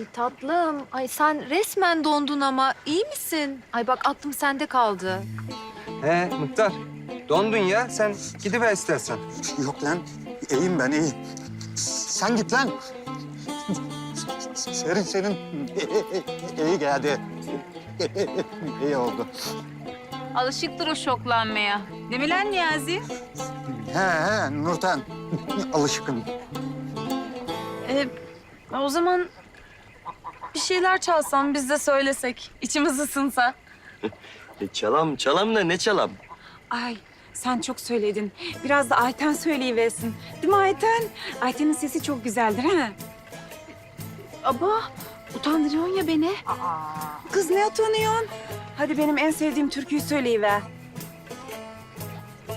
Ay tatlım. Ay sen resmen dondun ama iyi misin? Ay bak aklım sende kaldı. He Muhtar. Dondun ya. Sen gidiver istersen. Yok lan. İyiyim ben iyi. Sen git lan. Serin senin iyi geldi. İyi oldu. Alışıktır o şoklanmaya. Değil mi lan Niyazi? He he Nurten. Alışkın. Ee, o zaman bir şeyler çalsam biz de söylesek, içimiz ısınsa. E, çalam, çalam da ne çalam? Ay sen çok söyledin. Biraz da Ayten söyleyiversin. Değil mi Ayten? Ayten'in sesi çok güzeldir ha. Aba, utandırıyorsun ya beni. Kız ne utanıyorsun? Hadi benim en sevdiğim türküyü söyleyiver.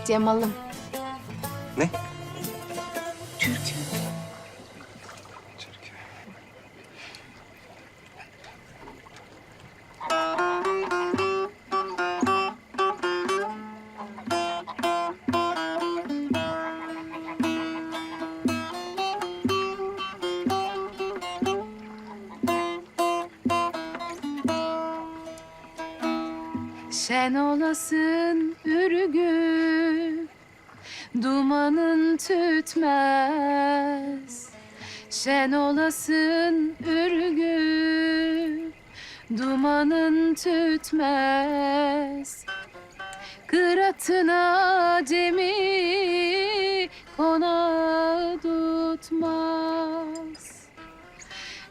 Cemal'ım. Ne? Şen olasın ürgü, dumanın tütmez. Şen olasın ürgü, dumanın tütmez. Kıratına cemi konağı tutmaz.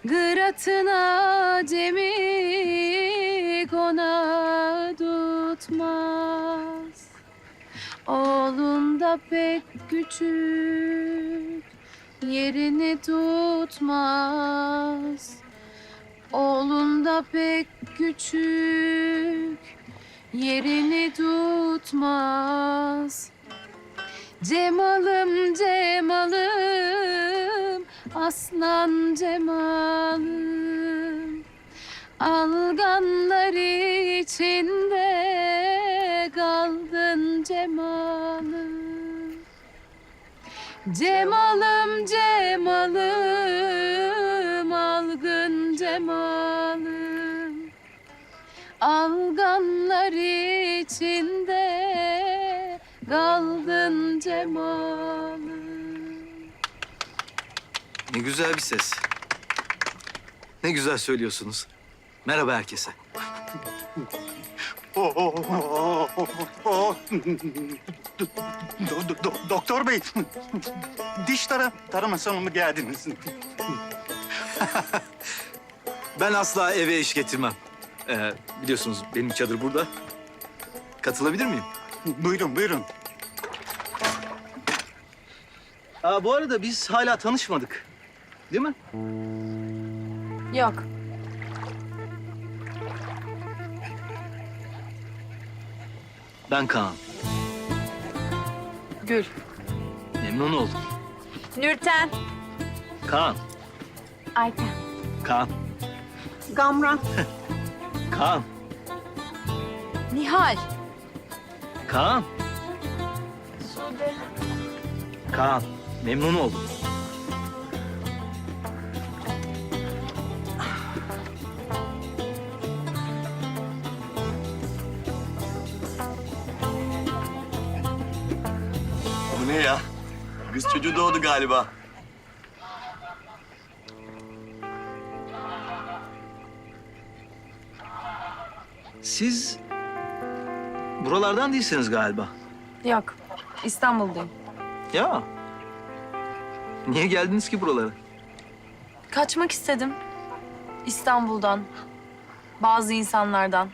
Gıratına cemi konağı tutmaz. Oğlum da pek küçük yerini tutmaz. Oğlum da pek küçük yerini tutmaz. Cemalım Cemalım aslan Cemalım Alganlar içinde Cemalım Cemalım algın Cemalım Alganlar içinde kaldın Cemalım Ne güzel bir ses. Ne güzel söylüyorsunuz. Merhaba herkese. Do- do- do- doktor bey, diş tara taramasına mı geldiniz? Ben asla eve iş getirmem. Ee, biliyorsunuz benim çadır burada. Katılabilir miyim? buyurun, buyurun. Aa, bu arada biz hala tanışmadık. Değil mi? Yok. Ben Kaan. Gül. Memnun oldum. Nürten. Kaan. Ayten. Kaan. Gamran. Kaan. Nihal. Kaan. Kaan. Memnun oldum. Ne ya? Kız çocuğu doğdu galiba. Siz buralardan değilsiniz galiba. Yok. İstanbul'dayım. Ya. Niye geldiniz ki buralara? Kaçmak istedim. İstanbul'dan. Bazı insanlardan.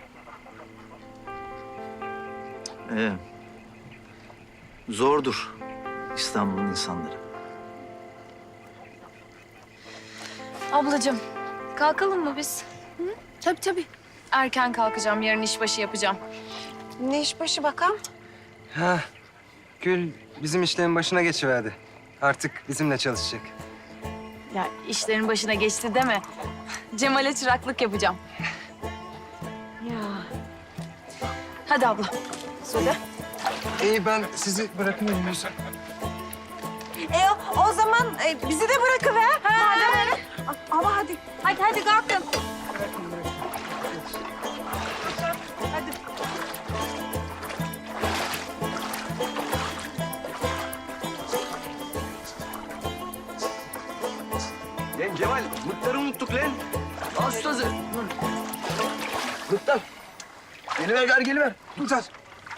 Ee, zordur İstanbul'un insanları. Ablacığım, kalkalım mı biz? Hı? Tabii tabii. Erken kalkacağım, yarın işbaşı yapacağım. Ne iş başı bakalım? Ha, Gül bizim işlerin başına geçiverdi. Artık bizimle çalışacak. Ya işlerin başına geçti deme. Cemal'e çıraklık yapacağım. Ya. Hadi abla. Söyle. İyi ben sizi bırakayım Yusuf. O, zaman e, bizi de bırakıver. Madem öyle. Ama hadi. Hadi hadi kalkın. Lan Cemal, mıhtarı unuttuk lan. Al şu tazı. Mıhtar. Geliver gar geliver. Muhtar.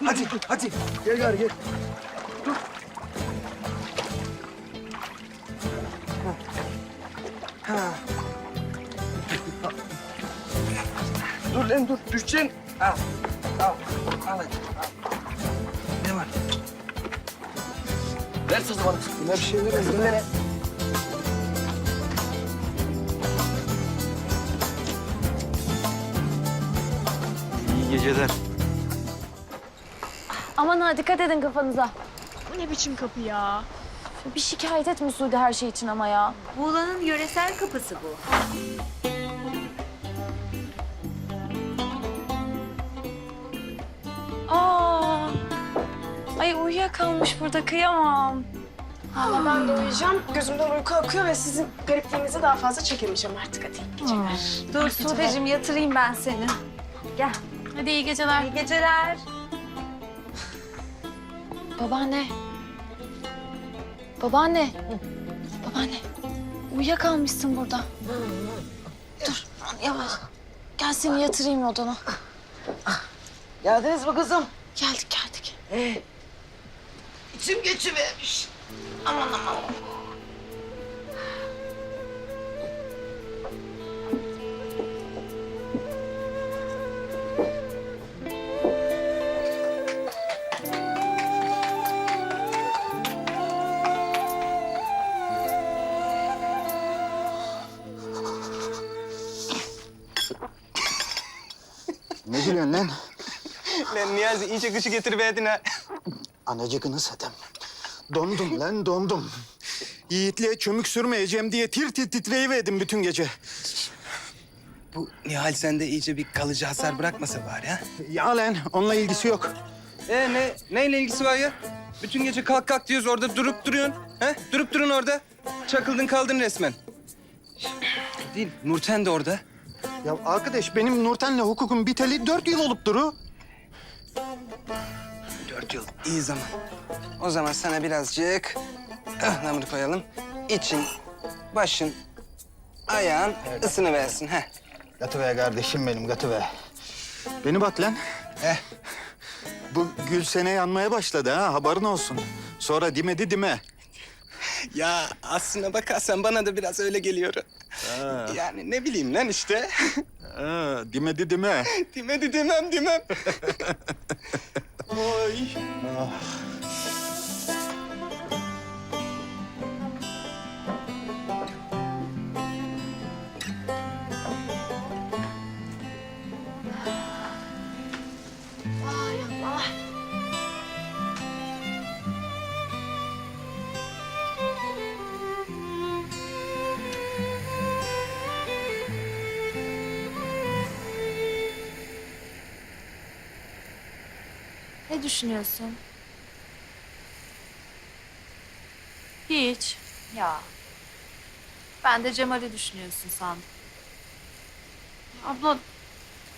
Hadi, hadi. Gel gar gel. Ha. Dur lan dur, düşeceksin. Al, al, al hadi. al. Ne var? Ver sazı bana. Yine bir şeyler ezberle. İyi geceler. Aman ha dikkat edin kafanıza. Ne biçim kapı ya? Bir şikayet etme Suudi her şey için ama ya. Muğla'nın yöresel kapısı bu. Aa. Ay uyuyakalmış burada kıyamam. Valla ben de uyuyacağım. Gözümden uyku akıyor ve sizin garipliğinizi daha fazla çekemeyeceğim artık. Hadi iyi geceler. Dur Sude'cim yatırayım ben seni. Gel. Hadi iyi geceler. İyi geceler. Babaanne. Babaanne. Babaanne. Uyuyakalmışsın burada. Dur yavaş. Gel seni yatırayım odana. Geldiniz mi kızım? Geldik geldik. İçim geçivermiş. Aman aman. Ne gülüyorsun lan? Lan Niyazi iyice kışı getiriverdin ha. Anacıkını satayım. Dondum lan dondum. Yiğitliğe çömük sürmeyeceğim diye tir tir titreyiverdim bütün gece. Bu Nihal sende iyice bir kalıcı hasar bırakmasa bari ha. Ya lan onunla ilgisi yok. Ee ne, neyle ilgisi var ya? Bütün gece kalk kalk diyoruz orada durup duruyorsun. He? Durup durun orada. Çakıldın kaldın resmen. Değil, Nurten de orada. Ya arkadaş benim Nurten'le hukukum biteli dört yıl olup duru. Dört yıl, iyi zaman. O zaman sana birazcık ıhlamur koyalım. İçin, başın, ayağın ısını versin. Heh. Gatıver kardeşim benim gatıver. Beni bak lan. Eh. Bu gül sene yanmaya başladı ha haberin olsun. Sonra dimedi dime. Ya aslına bakarsan bana da biraz öyle geliyor. Yani ne bileyim lan işte. Ha, dimedi dime. Dimedi demem demem. Oy. Ne düşünüyorsun? Hiç. Ya. Ben de Cemal'i düşünüyorsun sandım. Abla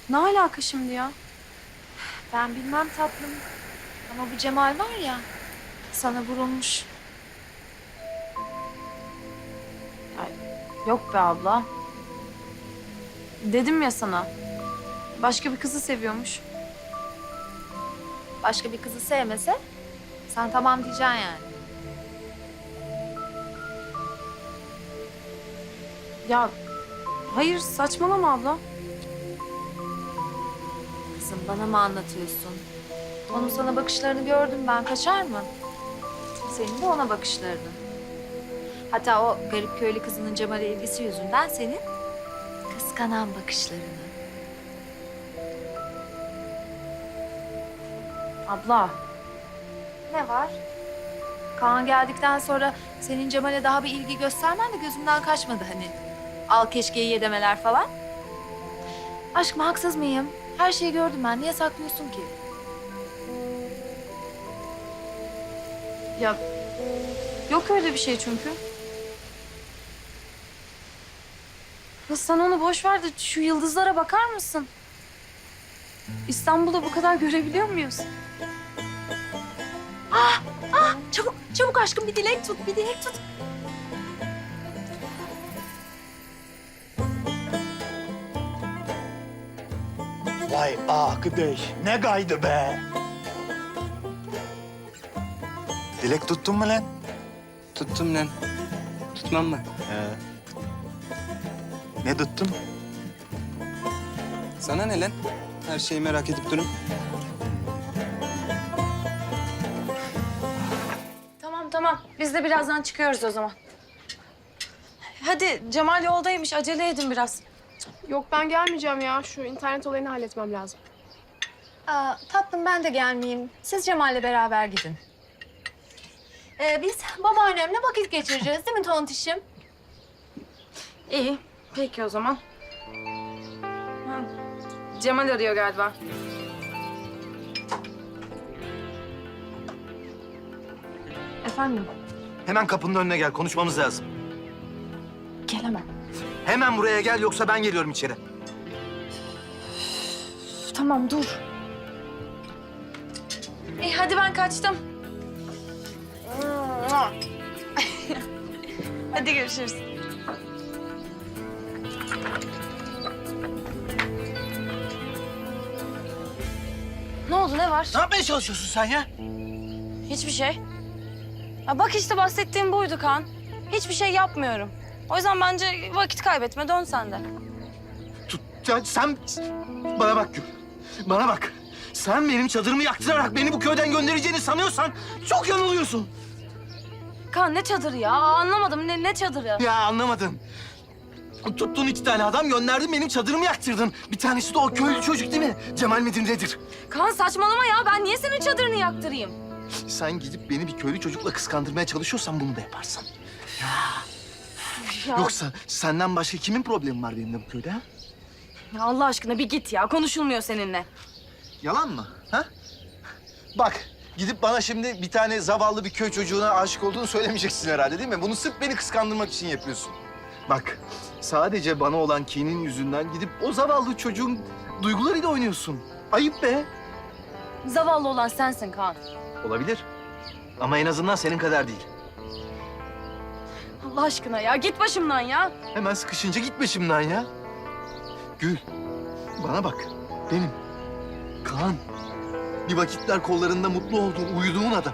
ne alaka şimdi ya? Ben bilmem tatlım. Ama bu Cemal var ya, sana vurulmuş. Yok be abla. Dedim ya sana. Başka bir kızı seviyormuş. Başka bir kızı sevmese, sen tamam diyeceksin yani. Ya hayır saçmalama abla. Kızım bana mı anlatıyorsun? Onun sana bakışlarını gördüm ben, kaçar mı? Senin de ona bakışlarını. Hatta o garip köylü kızının Cemal'e ilgisi yüzünden senin kıskanan bakışlarını. Abla Ne var? Kaan geldikten sonra senin Cemal'e daha bir ilgi göstermen de gözümden kaçmadı hani. Al keşkeyi ye demeler falan. Aşkım haksız mıyım? Her şeyi gördüm ben. Niye saklıyorsun ki? ya yok öyle bir şey çünkü. Ya sen onu boş ver de şu yıldızlara bakar mısın? İstanbul'da bu kadar görebiliyor muyuz? Çabuk, çabuk aşkım bir dilek tut, bir dilek tut. Vay arkadaş ne gaydı be. Dilek tuttun mu lan? Tuttum lan. Tutmam mı? Ne tuttun? Sana ne lan? Her şeyi merak edip durun. Biz de birazdan çıkıyoruz o zaman. Hadi Cemal yoldaymış. Acele edin biraz. Yok ben gelmeyeceğim ya. Şu internet olayını halletmem lazım. Aa, tatlım ben de gelmeyeyim. Siz Cemal'le beraber gidin. Ee, biz babaannemle vakit geçireceğiz değil mi tontişim? İyi. Peki o zaman. Ha, Cemal arıyor galiba. Efendim? Hemen kapının önüne gel. Konuşmamız lazım. Gelemem. Hemen buraya gel yoksa ben geliyorum içeri. Tamam dur. İyi hadi ben kaçtım. hadi görüşürüz. Ne oldu ne var? Ne yapmaya çalışıyorsun sen ya? Hiçbir şey. Ya bak işte bahsettiğim buydu Kaan. Hiçbir şey yapmıyorum. O yüzden bence vakit kaybetme dön sen de. Tut, ya sen bana bak Gül. Bana bak. Sen benim çadırımı yaktırarak beni bu köyden göndereceğini sanıyorsan çok yanılıyorsun. Kaan ne çadırı ya? Aa, Anlamadım ne, ne çadırı? Ya anlamadım. Tuttun iki tane adam gönderdin benim çadırımı yaktırdın. Bir tanesi de o köylü çocuk değil mi? Cemal midir nedir? Kaan saçmalama ya. Ben niye senin çadırını yaktırayım? Sen gidip beni bir köylü çocukla kıskandırmaya çalışıyorsan bunu da yaparsın. Ya, Yoksa senden başka kimin problemi var benimle bu köyde ha? ya Allah aşkına bir git ya. Konuşulmuyor seninle. Yalan mı? Ha? Bak gidip bana şimdi bir tane zavallı bir köy çocuğuna aşık olduğunu söylemeyeceksin herhalde değil mi? Bunu sırf beni kıskandırmak için yapıyorsun. Bak sadece bana olan kinin yüzünden gidip o zavallı çocuğun duygularıyla oynuyorsun. Ayıp be. Zavallı olan sensin Kaan. Olabilir. Ama en azından senin kadar değil. Allah aşkına ya. Git başımdan ya. Hemen sıkışınca gitme şimdiden ya. Gül, bana bak. Benim. Kaan. Bir vakitler kollarında mutlu olduğun, uyuduğun adam.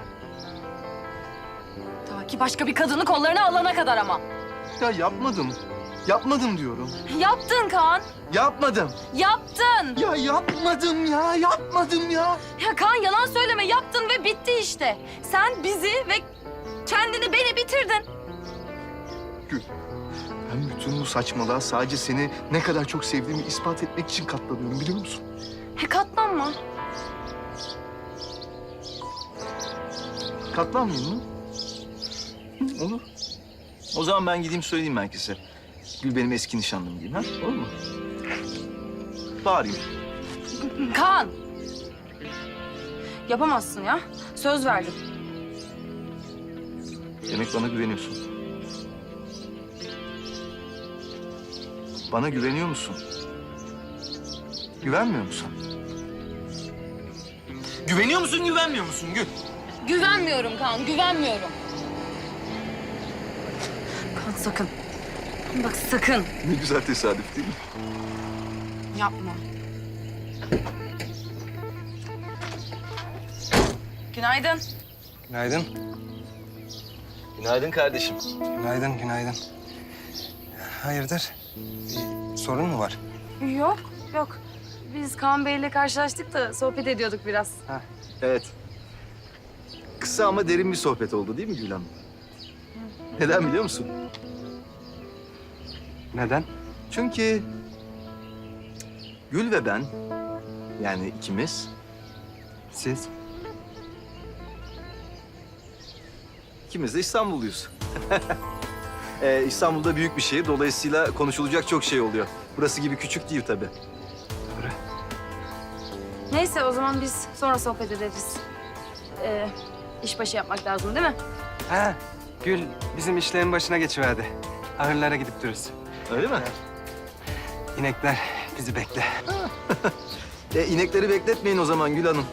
Ta ki başka bir kadını kollarına alana kadar ama. Ya yapmadım. Yapmadım diyorum. Yaptın Kaan. Yapmadım. Yaptın. Ya yapmadım ya, yapmadım ya. Ya Kaan yalan söyleme. Yaptın ve bitti işte. Sen bizi ve kendini beni bitirdin. Gül, ben bütün bu saçmalığa sadece seni ne kadar çok sevdiğimi ispat etmek için katlanıyorum biliyor musun? He katlanma. Katlanmayayım mı? Hı, Olur. O zaman ben gideyim söyleyeyim herkese. Gül benim eski nişanlım diyeyim ha? Olur mu? Bağırayım. Kaan. Yapamazsın ya. Söz verdim. Demek bana güveniyorsun. Bana güveniyor musun? Güvenmiyor musun? Güveniyor musun, güvenmiyor musun Gül? Güvenmiyorum Kaan, güvenmiyorum. Kaan sakın. Bak sakın. Ne güzel tesadüf değil mi? Yapma. Günaydın. Günaydın. Günaydın kardeşim. Günaydın, günaydın. Hayırdır? Bir sorun mu var? Yok, yok. Biz Kaan Bey'le karşılaştık da sohbet ediyorduk biraz. Evet. Kısa ama derin bir sohbet oldu değil mi Gül Hanım? Neden biliyor musun? Neden? Çünkü Gül ve ben, yani ikimiz, Siz? ikimiz de İstanbulluyuz. ee, İstanbul'da büyük bir şehir, dolayısıyla konuşulacak çok şey oluyor. Burası gibi küçük değil tabii. Neyse o zaman biz sonra sohbet ederiz. Ee, işbaşı yapmak lazım değil mi? Ha, Gül bizim işlerin başına geçiverdi. Ahırlara gidip dururuz. Öyle mi? İnekler bizi bekle. E inekleri bekletmeyin o zaman Gül Hanım.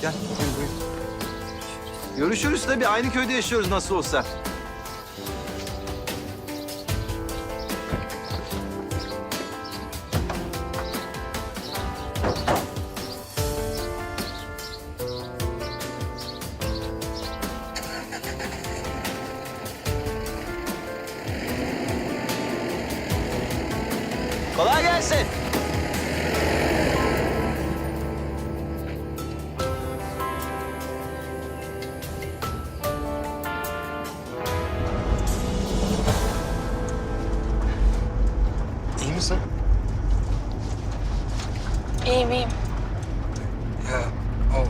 Gel. Görüşürüz tabii. Aynı köyde yaşıyoruz nasıl olsa. İyiyim iyiyim. Ya o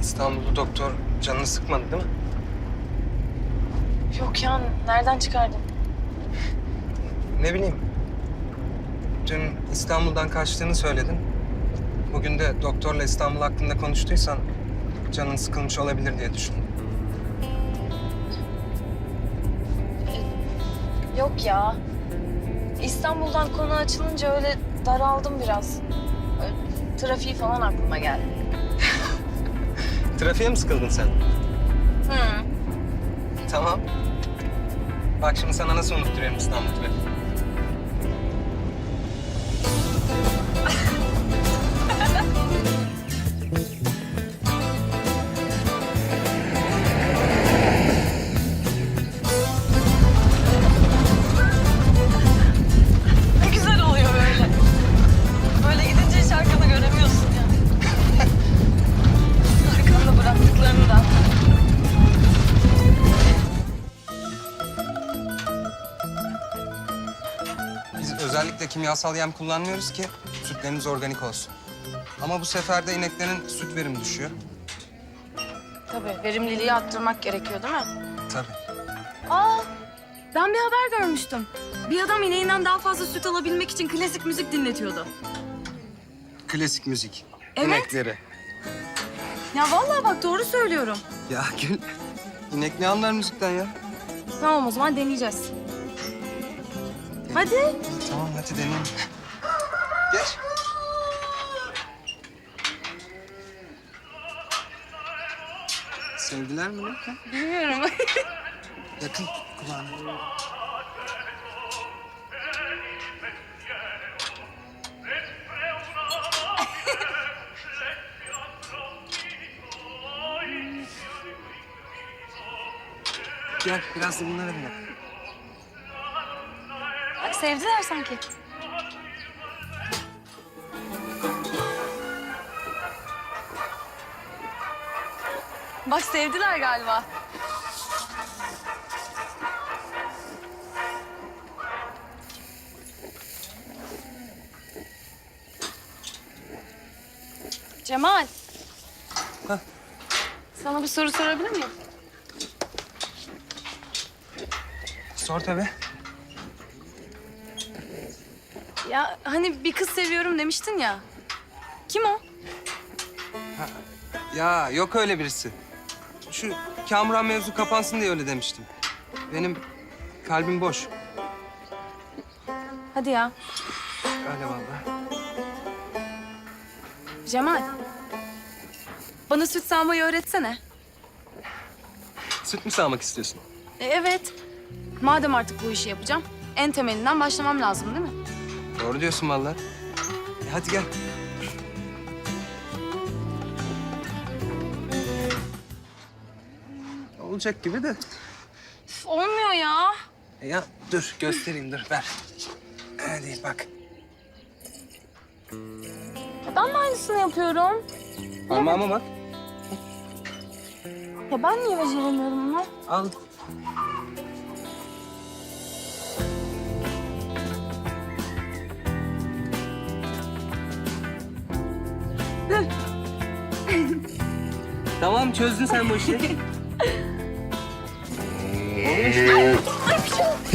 İstanbullu doktor canını sıkmadı değil mi? Yok ya nereden çıkardın? Ne bileyim. Dün İstanbul'dan kaçtığını söyledin. Bugün de doktorla İstanbul hakkında konuştuysan canın sıkılmış olabilir diye düşündüm. Yok ya. İstanbul'dan konu açılınca öyle daraldım biraz. Trafiği falan aklıma geldi. Trafiğe mi sıkıldın sen? Hı. Tamam. Bak şimdi sana nasıl unutturuyorum İstanbul trafiği. Kimyasal yem kullanmıyoruz ki sütlerimiz organik olsun. Ama bu sefer de ineklerin süt verimi düşüyor. Tabii verimliliği arttırmak gerekiyor değil mi? Tabii. Aa, ben bir haber görmüştüm. Bir adam ineğinden daha fazla süt alabilmek için klasik müzik dinletiyordu. Klasik müzik. Evet. İnekleri. Ya vallahi bak doğru söylüyorum. Ya Gül, inek ne anlar müzikten ya? Tamam o zaman deneyeceğiz. Hadi. Tamam hadi deneyelim. Geç. Sevdiler mi lan? Bilmiyorum. Yakın tut kulağını. Gel biraz da bunlara dinle. Sevdiler sanki. Bak sevdiler galiba. Cemal. Hah. Sana bir soru sorabilir miyim? Sor tabii. Ya hani bir kız seviyorum demiştin ya. Kim o? Ya yok öyle birisi. Şu Kamuran mevzu kapansın diye öyle demiştim. Benim kalbim boş. Hadi ya. Öyle vallahi. Cemal. Bana süt sağmayı öğretsene. Süt mü sağmak istiyorsun? E, evet. Madem artık bu işi yapacağım, en temelinden başlamam lazım değil mi? Doğru diyorsun vallahi. E hadi gel. Olacak gibi de. Üf, olmuyor ya. E ya dur göstereyim dur ver. Öyle değil bak. Ben de aynısını yapıyorum. Parmağıma bak. Ya ben niye beceremiyorum bunu? Al. Tamam çözdün sen bu işi. Olmuş.